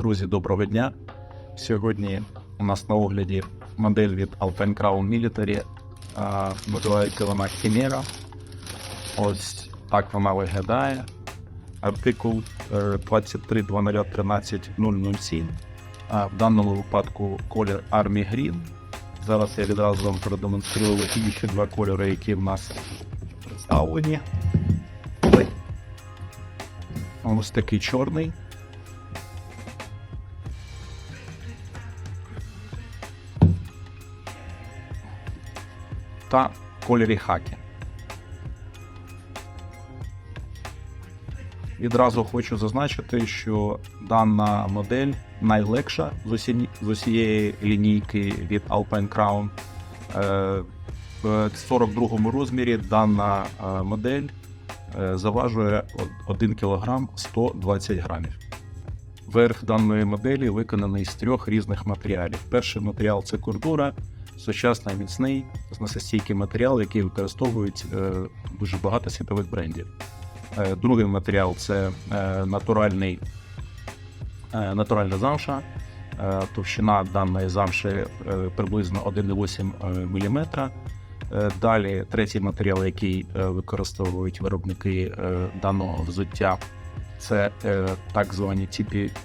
Друзі, доброго дня. Сьогодні у нас на огляді модель від Alpine Crown Military. Називається вона Chimera. Ось так вона виглядає. Артикул е, 23.00.13.007. В даному випадку колір Army Green. Зараз я відразу вам продемонструю інші два кольори, які в нас представлені. Ось такий чорний. Та кольорі хакі. Відразу хочу зазначити, що дана модель найлегша з, усі... з усієї лінійки від Alpine Crown. Е, В 42 розмірі дана е, модель е, заважує 1 кг 120 грамів. Верх даної моделі виконаний з трьох різних матеріалів. Перший матеріал це кордура, сучасний міцний зносостійкий матеріал, який використовують е, дуже багато світових брендів. Е, другий матеріал це е, натуральний, натуральна замша. Товщина даної замші приблизно 1,8 мм. Далі третій матеріал, який використовують виробники даного взуття, це так звані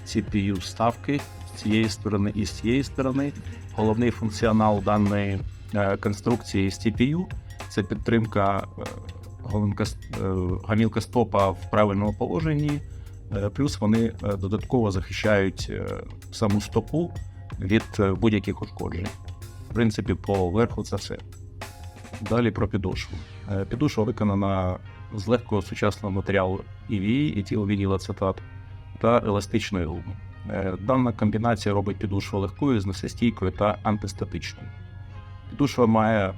CPU вставки з цієї сторони і з цієї сторони. Головний функціонал даної е, конструкції з TPU це підтримка е, е, гамілка стопа в правильному положенні, плюс вони додатково захищають саму стопу від будь-яких ушкоджень. В принципі, по верху це все. Далі про підошву. Підошва виконана з легкого сучасного матеріалу EVA, етиловінілацетат та еластичної гуми. Е, Дана комбінація робить підошву легкою, зносостійкою та антистатичною. Підошва має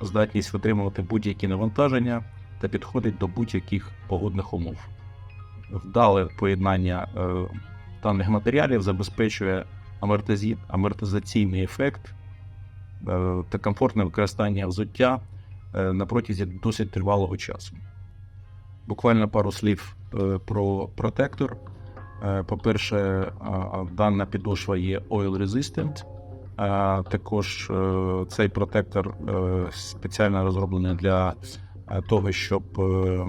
здатність витримувати будь-які навантаження та підходить до будь-яких погодних умов. Вдале поєднання е, даних матеріалів забезпечує амортизаційний ефект е, та комфортне використання взуття на протязі досить тривалого часу. Буквально пару слів про протектор. Е, По-перше, а, дана підошва є oil resistant. Також е, цей протектор е, спеціально розроблений для е, того, щоб е,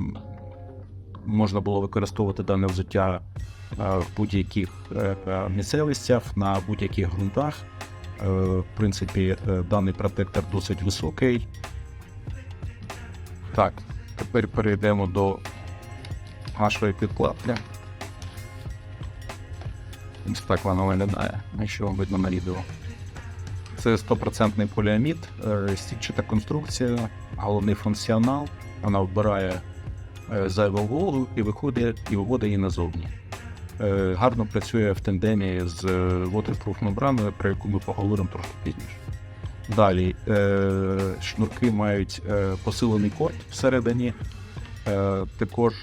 можна було використовувати дане взуття е, в будь-яких е, е, місцевостях, на будь-яких ґрунтах. Е, В принципі, е, даний протектор досить високий. Так, тепер перейдемо до нашої підкладки. Ось так вона виглядає, якщо вам видно на відео. Це 100% поліамід, е, конструкція, головний функціонал. Вона вбирає е, зайву вологу і виходить і виводить її назовні. Е, Гарно працює в тандемі з waterproof мембраною, про яку ми поговоримо трошки пізніше. Далі шнурки мають посилений корд всередині. Також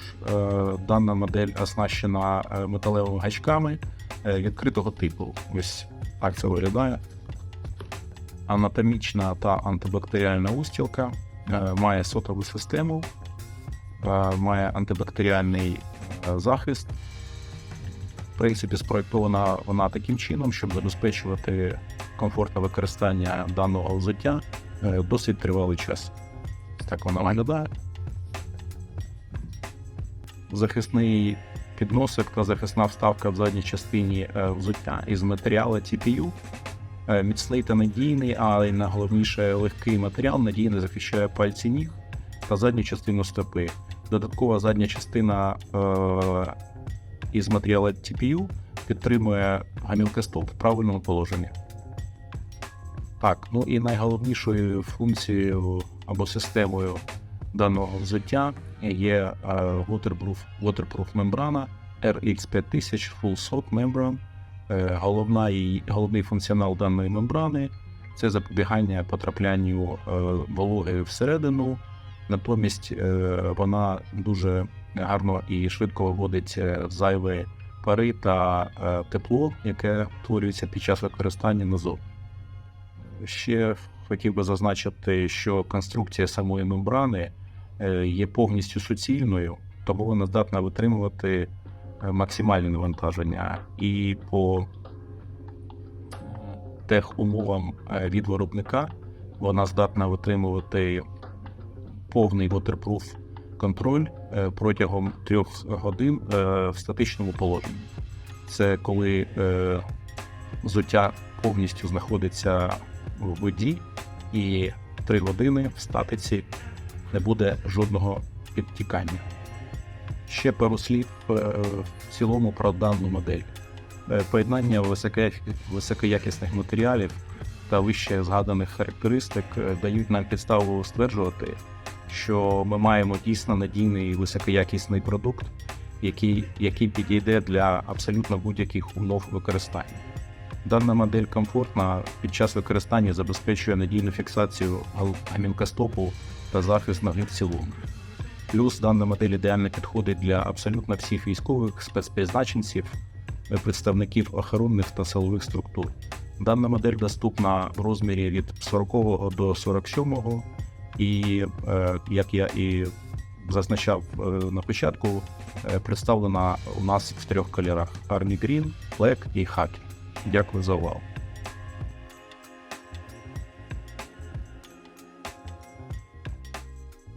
дана модель оснащена металевими гачками відкритого типу. Ось так це виглядає. Анатомічна та антибактеріальна устілка е, має сотову систему, е, має антибактеріальний е, захист. В принципі, спроєктована вона таким чином, щоб забезпечувати комфортне використання даного взуття е, досить тривалий час. Так вона виглядає. Захисний підносик та захисна вставка в задній частині е, взуття із матеріалу TPU. Е, Міцний та надійний, але найголовніше легкий матеріал надійно захищає пальці ніг та задню частину стопи. Додаткова задня частина е, із матеріалу TPU підтримує гамілки стоп в правильному положенні. Так, ну і найголовнішою функцією або системою даного взуття є е, waterproof, waterproof мембрана RX5000 Full Soak Membrane. Е, Головна її, головний функціонал даної мембрани це запобігання потраплянню е, вологи всередину. Натомість вона дуже гарно і швидко виводить зайві пари та тепло, яке утворюється під час використання назовні. Ще хотів би зазначити, що конструкція самої мембрани є повністю суцільною, тому вона здатна витримувати е, максимальне навантаження і по е, від виробника вона здатна витримувати повний waterproof контроль е, протягом трьох годин е, в статичному положенні. Це коли е, взуття повністю знаходиться в воді, і три години в статиці не буде жодного підтікання. Ще пару слів е, в цілому про дану модель. Е, Поєднання високоякісних матеріалів та вище згаданих характеристик е, дають нам підставу стверджувати, що ми маємо дійсно надійний високоякісний продукт, який, який підійде для абсолютно будь-яких умов використання. Дана модель комфортна під час використання забезпечує надійну фіксацію гал- та захист ноги в цілому. Плюс дана модель ідеально підходить для абсолютно всіх військових спецпризначенців, представників охоронних та силових структур. Дана модель доступна в розмірі від 40 до 47, і е, як я і зазначав е, на початку, е, представлена у нас в трьох кольорах: Army Green, Black і Хакі. Дякую за увагу.